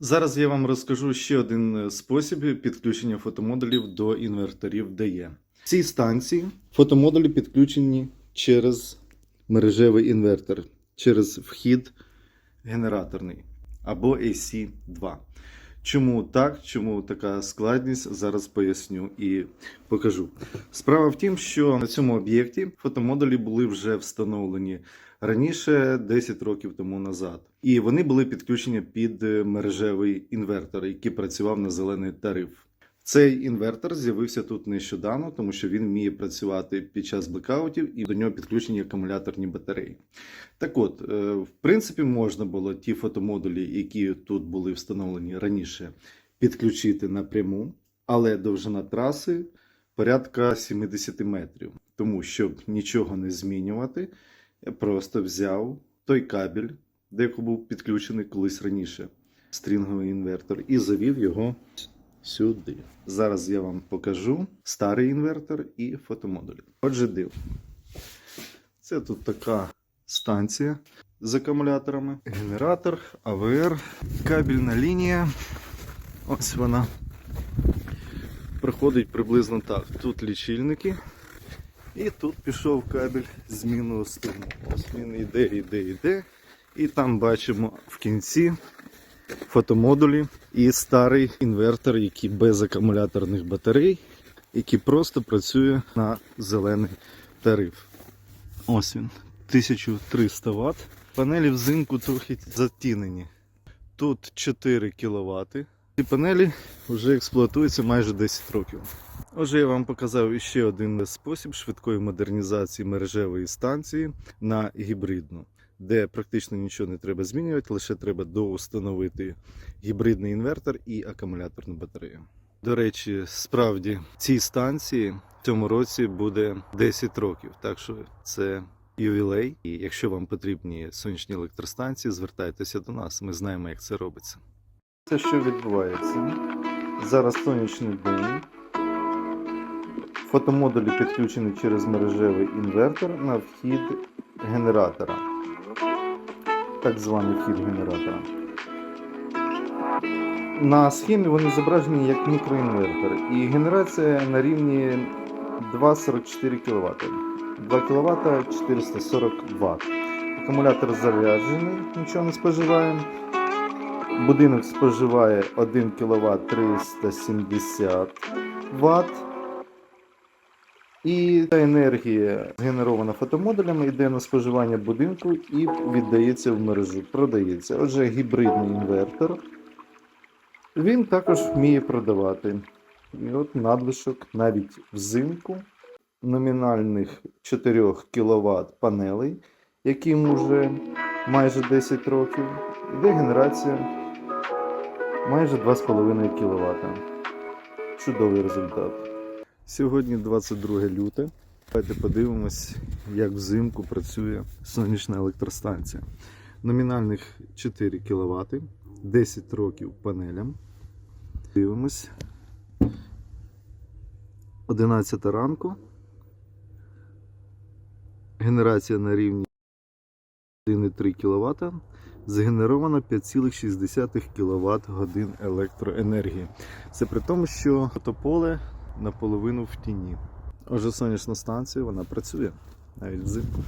Зараз я вам розкажу ще один е, спосіб підключення фотомодулів до інверторів DE. В цій станції фотомодулі підключені через мережевий інвертор, через вхід генераторний або AC2. Чому так? Чому така складність? Зараз поясню і покажу. Справа в тім, що на цьому об'єкті фотомодулі були вже встановлені раніше 10 років тому назад. І вони були підключені під е, мережевий інвертор, який працював на зелений тариф. Цей інвертор з'явився тут нещодавно, тому що він вміє працювати під час блекаутів і до нього підключені акумуляторні батареї. Так от, е, в принципі, можна було ті фотомодулі, які тут були встановлені раніше, підключити напряму, але довжина траси порядка 70 метрів. Тому, щоб нічого не змінювати, я просто взяв той кабель, до якого був підключений колись раніше стрінговий інвертор, і завів його сюди. Зараз я вам покажу старий інвертор і фотомодулі. Отже, див. Це тут така станція з акумуляторами, генератор, АВР, кабельна лінія. Ось вона. Проходить приблизно так. Тут лічильники. І тут пішов кабель зміну струму. Ось він йде, йде, йде. І там бачимо в кінці фотомодулі і старий інвертор, який без акумуляторних батарей, який просто працює на зелений тариф. Ось він, 1300 Вт. Панелі взимку трохи затінені. Тут 4 кВт. Ці панелі вже експлуатуються майже 10 років. Отже, я вам показав ще один спосіб швидкої модернізації мережевої станції на гібридну, де практично нічого не треба змінювати, лише треба доустановити гібридний інвертор і акумуляторну батарею. До речі, справді цій станції в цьому році буде 10 років, так що це ювілей. І якщо вам потрібні сонячні електростанції, звертайтеся до нас. Ми знаємо, як це робиться. Це що відбувається? Зараз сонячний день. Фотомодулі підключені через мережевий інвертор на вхід генератора. Так званий вхід генератора. На схемі вони зображені як мікроінвертор. І генерація на рівні 2,44 кВт. 2 кВт 440 Вт. Акумулятор заряджений, нічого не споживаємо. Будинок споживає 1 кВт 370 Вт. І та енергія, згенерована фотомодулями, йде на споживання будинку і віддається в мережу, продається. Отже, гібридний інвертор. Він також вміє продавати. І от надлишок навіть взимку номінальних 4 кВт панелей, яким вже майже 10 років, іде генерація майже 2,5 кВт. Чудовий результат. Сьогодні 22 люте. Давайте подивимось, як взимку працює сонячна електростанція. Номінальних 4 кВт, 10 років панелям. Дивимось. 11 ранку. Генерація на рівні 1,3 кВт. Згенеровано 5,6 кВт годин електроенергії. Це при тому, що фотополе наполовину в тіні. Отже, сонячна станція вона працює навіть взимку.